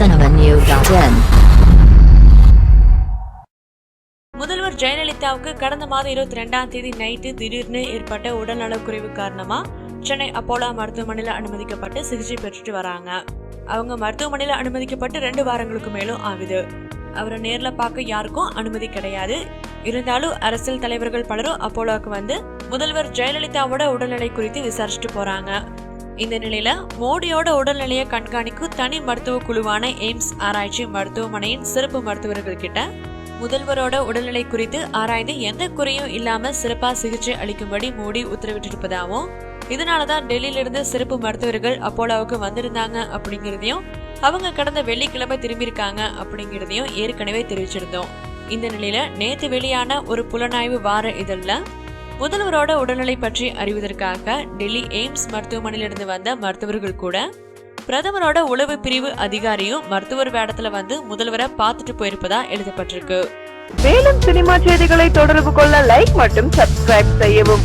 cinemanew.in முதல்வர் ஜெயலலிதாவுக்கு கடந்த மாதம் இருபத்தி ரெண்டாம் தேதி நைட்டு திடீர்னு ஏற்பட்ட உடல்நலக்குறைவு காரணமா சென்னை அப்போலோ மருத்துவமனையில் அனுமதிக்கப்பட்டு சிகிச்சை பெற்றுட்டு வராங்க. அவங்க மருத்துவமனையில் அனுமதிக்கப்பட்டு ரெண்டு வாரங்களுக்கு மேலும் ஆகுது. அவரை நேர்ல பார்க்க யாருக்கும் அனுமதி கிடையாது. இருந்தாலும் அரசியல் தலைவர்கள் பலரும் அப்போலோவுக்கு வந்து முதல்வர் ஜெயலலிதாவோட உடல்நிலை குறித்து விசாரிச்சுட்டு போறாங்க. இந்த நிலையில மோடியோட உடல்நிலையை கண்காணிக்கும் தனி மருத்துவ குழுவான எய்ம்ஸ் ஆராய்ச்சி மருத்துவமனையின் சிறப்பு மருத்துவர்கள் கிட்ட முதல்வரோட உடல்நிலை குறித்து ஆராய்ந்து எந்த குறையும் இல்லாம சிறப்பா சிகிச்சை அளிக்கும்படி மோடி உத்தரவிட்டிருப்பதாகவும் இதனாலதான் டெல்லியில இருந்து சிறப்பு மருத்துவர்கள் அப்போலோவுக்கு வந்திருந்தாங்க அப்படிங்கிறதையும் அவங்க கடந்த வெள்ளிக்கிழமை திரும்பியிருக்காங்க அப்படிங்கிறதையும் ஏற்கனவே தெரிவிச்சிருந்தோம். இந்த நிலையில நேத்து வெளியான ஒரு புலனாய்வு வார இதழ்ல முதல்வரோட உடல்நிலை பற்றி அறிவதற்காக டெல்லி எய்ம்ஸ் மருத்துவமனையிலிருந்து வந்த மருத்துவர்கள் கூட பிரதமரோட உளவு பிரிவு அதிகாரியும் மருத்துவர் வேடத்துல வந்து முதல்வரை பார்த்துட்டு போயிருப்பதா எழுதப்பட்டிருக்கு. மேலும் சினிமா செய்திகளை தொடர்பு கொள்ள லைக் மற்றும் சப்ஸ்கிரைப் செய்யவும்.